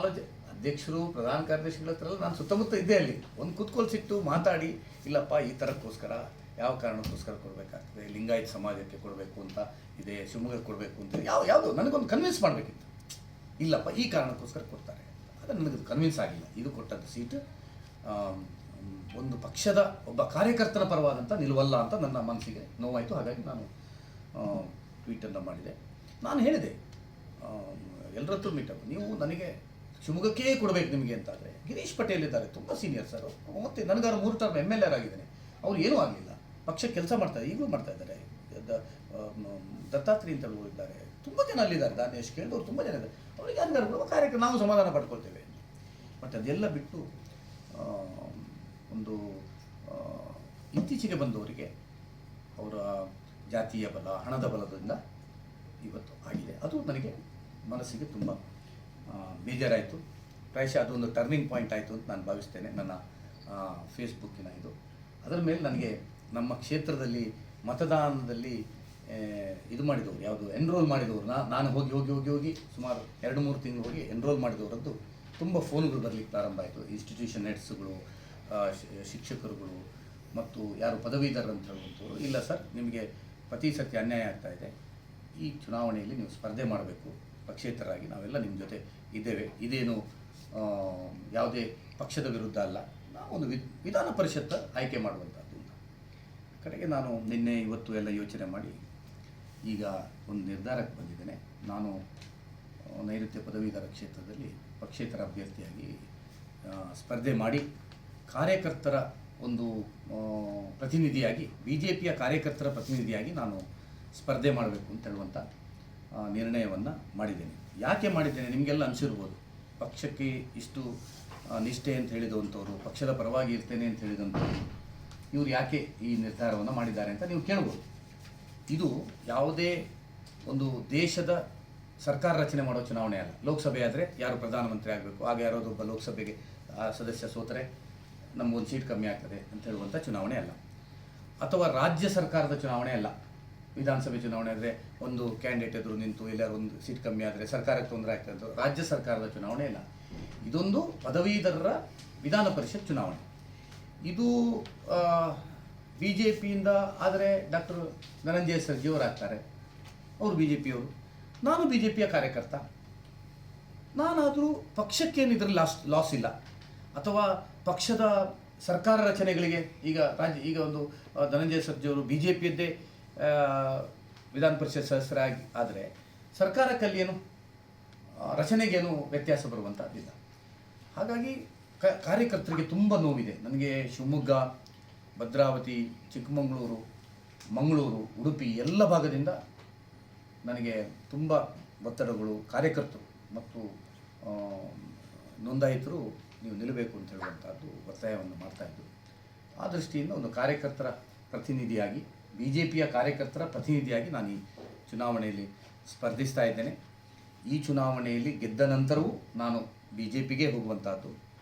Knowledge ಅಧ್ಯಕ್ಷರು, ಪ್ರಧಾನ ಕಾರ್ಯದರ್ಶಿಗಳ ಹತ್ರ ನಾನು ಸುತ್ತಮುತ್ತ ಇದ್ದೆ ಅಲ್ಲಿ. ಒಂದು ಕುತ್ಕೊಳ್ಸಿಟ್ಟು ಮಾತಾಡಿ, ಇಲ್ಲಪ್ಪ, ಈ ಥರಕ್ಕೋಸ್ಕರ ಯಾವ ಕಾರಣಕ್ಕೋಸ್ಕರ ಕೊಡಬೇಕಾಗ್ತದೆ? ಲಿಂಗಾಯತ ಸಮಾಜಕ್ಕೆ ಕೊಡಬೇಕು ಅಂತ ಇದೆ, ಶಿವಮೊಗ್ಗಕ್ಕೆ ಕೊಡಬೇಕು ಅಂತ ಯಾವ, ಯಾವುದು, ನನಗೊಂದು ಕನ್ವಿನ್ಸ್ ಮಾಡಬೇಕಿತ್ತು. ಇಲ್ಲಪ್ಪ, ಈ ಕಾರಣಕ್ಕೋಸ್ಕರ ಕೊಡ್ತಾರೆ ಅದು ನನಗೆ ಕನ್ವಿನ್ಸ್ ಆಗಿಲ್ಲ. ಇದು ಕೊಟ್ಟದ್ದು ಸೀಟ್ ಒಂದು ಪಕ್ಷದ ಒಬ್ಬ ಕಾರ್ಯಕರ್ತನ ಪರವಾದಂಥ ನಿಲುವಲ್ಲ ಅಂತ ನನ್ನ ಮನಸ್ಸಿಗೆ ನೋವಾಯಿತು. ಹಾಗಾಗಿ ನಾನು ಟ್ವೀಟನ್ನು ಮಾಡಿದೆ. ನಾನು ಹೇಳಿದೆ ಎಲ್ಲರತ್ರ ಮೀಟಪ್ ನೀವು ನನಗೆ ಶಿವಮೊಗ್ಗಕ್ಕೇ ಕೊಡಬೇಕು ನಿಮಗೆ ಅಂತಾದರೆ ಗಿರೀಶ್ ಪಟೇಲ್ ಇದ್ದಾರೆ, ತುಂಬ ಸೀನಿಯರ್ ಸರ್ ಮತ್ತೆ ನನಗಾರು ಮೂರು ಟರ್ಮ್ ಎಂ ಎಲ್ ಎರ್ ಆಗಿದ್ದೇನೆ. ಅವ್ರು ಏನೂ ಆಗಲಿಲ್ಲ. ಪಕ್ಷ ಕೆಲಸ ಮಾಡ್ತಾರೆ ಈಗಲೂ ಮಾಡ್ತಾ ಇದ್ದಾರೆ. ದತ್ತಾತ್ರಿ ಅಂತ ಇದ್ದಾರೆ. ತುಂಬ ಜನ ಅಲ್ಲಿದ್ದಾರೆ. ದಾನೇಶ್ ಕೇಳಿದವರು ತುಂಬ ಜನ ಇದ್ದಾರೆ. ಅವರಿಗೆ ಅಂದರೆ ಕಾರ್ಯಕ್ರಮ ನಾವು ಸಮಾಧಾನ ಪಡ್ಕೊಳ್ತೇವೆ ಮತ್ತು ಅದೆಲ್ಲ ಬಿಟ್ಟು ಒಂದು ಇತ್ತೀಚೆಗೆ ಬಂದವರಿಗೆ ಅವರ ಜಾತಿಯ ಬಲ, ಹಣದ ಬಲದಿಂದ ಇವತ್ತು ಆಗಿದೆ. ಅದು ನನಗೆ ಮನಸ್ಸಿಗೆ ತುಂಬ ಬೇಜಾರಾಯಿತು. ಪ್ರಾಯಶಃ ಅದೊಂದು ಟರ್ನಿಂಗ್ ಪಾಯಿಂಟ್ ಆಯಿತು ಅಂತ ನಾನು ಭಾವಿಸ್ತೇನೆ, ನನ್ನ ಫೇಸ್ಬುಕ್ಕಿನ ಇದು. ಅದರ ಮೇಲೆ ನನಗೆ ನಮ್ಮ ಕ್ಷೇತ್ರದಲ್ಲಿ ಮತದಾನದಲ್ಲಿ ಇದು ಮಾಡಿದವರು ಯಾವುದು ಎನ್ರೋಲ್ ಮಾಡಿದವರು ನಾನು ಹೋಗಿ ಹೋಗಿ ಹೋಗಿ ಹೋಗಿ ಸುಮಾರು ಎರಡು, ಮೂರು ತಿಂಗಳು ಹೋಗಿ ಎನ್ರೋಲ್ ಮಾಡಿದವರದ್ದು ತುಂಬ ಫೋನ್ಗಳು ಬರಲಿಕ್ಕೆ ಪ್ರಾರಂಭ ಆಯಿತು. ಇನ್ಸ್ಟಿಟ್ಯೂಷನ್ ಹೆಡ್ಸ್ಗಳು ಶಿಕ್ಷಕರುಗಳು ಮತ್ತು ಯಾರು ಪದವೀಧರರು ಅಂತ ಹೇಳುವಂಥವ್ರು ಇಲ್ಲ ಸರ್, ನಿಮಗೆ ಪ್ರತಿ ಸತಿ ಅನ್ಯಾಯ ಆಗ್ತಾ ಇದೆ. ಈ ಚುನಾವಣೆಯಲ್ಲಿ ನೀವು ಸ್ಪರ್ಧೆ ಮಾಡಬೇಕು. ಪಕ್ಷೇತರಾಗಿ ನಾವೆಲ್ಲ ನಿಮ್ಮ ಜೊತೆ ಇದ್ದೇವೆ. ಇದೇನು ಯಾವುದೇ ಪಕ್ಷದ ವಿರುದ್ಧ ಅಲ್ಲ. ನಾವು ಒಂದು ವಿಧಾನ ಪರಿಷತ್ ಆಯ್ಕೆ ಮಾಡುವಂಥದ್ದು ಕಡೆಗೆ ನಾನು ನಿನ್ನೆ ಇವತ್ತು ಎಲ್ಲ ಯೋಚನೆ ಮಾಡಿ ಈಗ ಒಂದು ನಿರ್ಧಾರಕ್ಕೆ ಬಂದಿದ್ದೇನೆ. ನಾನು ನೈಋತ್ಯ ಪದವೀಧರ ಕ್ಷೇತ್ರದಲ್ಲಿ ಪಕ್ಷೇತರ ಅಭ್ಯರ್ಥಿಯಾಗಿ ಸ್ಪರ್ಧೆ ಮಾಡಿ ಕಾರ್ಯಕರ್ತರ ಒಂದು ಪ್ರತಿನಿಧಿಯಾಗಿ ಬಿ ಜೆ ಪಿಯ ಕಾರ್ಯಕರ್ತರ ಪ್ರತಿನಿಧಿಯಾಗಿ ನಾನು ಸ್ಪರ್ಧೆ ಮಾಡಬೇಕು ಅಂತ ಹೇಳುವಂಥ ನಿರ್ಣಯವನ್ನು ಮಾಡಿದ್ದೇನೆ. ಯಾಕೆ ಮಾಡಿದ್ದೇನೆ? ನಿಮಗೆಲ್ಲ ಅನಿಸಿರ್ಬೋದು. ಪಕ್ಷಕ್ಕೆ ಇಷ್ಟು ನಿಷ್ಠೆ ಅಂತ ಹೇಳಿದಂಥವ್ರು, ಪಕ್ಷದ ಪರವಾಗಿ ಇರ್ತೇನೆ ಅಂತ ಹೇಳಿದಂಥವ್ರು, ಇವರು ಯಾಕೆ ಈ ನಿರ್ಧಾರವನ್ನು ಮಾಡಿದ್ದಾರೆ ಅಂತ ನೀವು ಕೇಳ್ಬೋದು. ಇದು ಯಾವುದೇ ಒಂದು ದೇಶದ ಸರ್ಕಾರ ರಚನೆ ಮಾಡೋ ಚುನಾವಣೆ ಅಲ್ಲ. ಲೋಕಸಭೆ ಆದರೆ ಯಾರು ಪ್ರಧಾನಮಂತ್ರಿ ಆಗಬೇಕು, ಆಗ ಒಬ್ಬ ಲೋಕಸಭೆಗೆ ಸದಸ್ಯ ಸೋತರೆ ಒಂದು ಸೀಟ್ ಕಮ್ಮಿ ಆಗ್ತದೆ ಅಂತ ಹೇಳುವಂಥ ಚುನಾವಣೆ ಅಲ್ಲ. ಅಥವಾ ರಾಜ್ಯ ಸರ್ಕಾರದ ಚುನಾವಣೆ ಅಲ್ಲ. ವಿಧಾನಸಭೆ ಚುನಾವಣೆ ಆದರೆ ಒಂದು ಕ್ಯಾಂಡಿಡೇಟ್ ಎದುರು ನಿಂತು ಎಲ್ಲರೂ ಒಂದು ಸೀಟ್ ಕಮ್ಮಿ ಆದರೆ ಸರ್ಕಾರಕ್ಕೆ ತೊಂದರೆ ಆಗ್ತದೆ ಅಂತ ರಾಜ್ಯ ಸರ್ಕಾರದ ಚುನಾವಣೆ ಇಲ್ಲ ಇದೊಂದು ಪದವೀಧರರ ವಿಧಾನ ಪರಿಷತ್ ಚುನಾವಣೆ. ಇದು ಬಿ ಜೆ ಪಿಯಿಂದ ಆದರೆ ಡಾಕ್ಟರ್ ಧನಂಜಯ ಸರ್ಜಿಯವರು ಆಗ್ತಾರೆ ಅವರು ಬಿ ಜೆ ಪಿಯವರು ನಾನು ಬಿ ಜೆ ಪಿಯ ಕಾರ್ಯಕರ್ತ. ನಾನಾದರೂ ಪಕ್ಷಕ್ಕೇನು ಇದರಲ್ಲಿ ಲಾಸ್ ಲಾಸ್ ಇಲ್ಲ. ಅಥವಾ ಪಕ್ಷದ ಸರ್ಕಾರ ರಚನೆಗಳಿಗೆ ಈಗ ರಾಜ್ಯ, ಈಗ ಒಂದು ಧನಂಜಯ ಸರ್ಜಿಯವರು ಬಿ ಜೆ ಪಿಯದ್ದೇ ವಿಧಾನ ಪರಿಷತ್ ಸದಸ್ಯರಾಗಿ ಆದರೆ ಸರ್ಕಾರಕ್ಕಲ್ಲಿ ಏನು ರಚನೆಗೇನು ವ್ಯತ್ಯಾಸ ಬರುವಂಥದ್ದಿಲ್ಲ ಹಾಗಾಗಿ ಕ, ಕಾರ್ಯಕರ್ತರಿಗೆ ತುಂಬ ನೋವಿದೆ. ನನಗೆ ಶಿವಮೊಗ್ಗ, ಭದ್ರಾವತಿ, ಚಿಕ್ಕಮಗಳೂರು, ಮಂಗಳೂರು, ಉಡುಪಿ ಎಲ್ಲ ಭಾಗದಿಂದ ನನಗೆ ತುಂಬ ಒತ್ತಡಗಳು, ಕಾರ್ಯಕರ್ತರು ಮತ್ತು ನೋಂದಾಯಿತರು ನೀವು ನಿಲ್ಲಬೇಕು ಅಂತ ಹೇಳುವಂಥದ್ದು ಒತ್ತಾಯವನ್ನು ಮಾಡ್ತಾಯಿದ್ದರು ಆ ದೃಷ್ಟಿಯಿಂದ ಒಂದು ಕಾರ್ಯಕರ್ತರ ಪ್ರತಿನಿಧಿಯಾಗಿ ಬಿ ಜೆ ಪಿಯ ಕಾರ್ಯಕರ್ತರ ಪ್ರತಿನಿಧಿಯಾಗಿ ನಾನು ಈ ಚುನಾವಣೆಯಲ್ಲಿ ಸ್ಪರ್ಧಿಸ್ತಾ ಇದ್ದೇನೆ. ಈ ಚುನಾವಣೆಯಲ್ಲಿ ಗೆದ್ದ ನಂತರವೂ ನಾನು ಬಿ ಜೆ ಪಿಗೆ ಹೋಗುವಂಥದ್ದು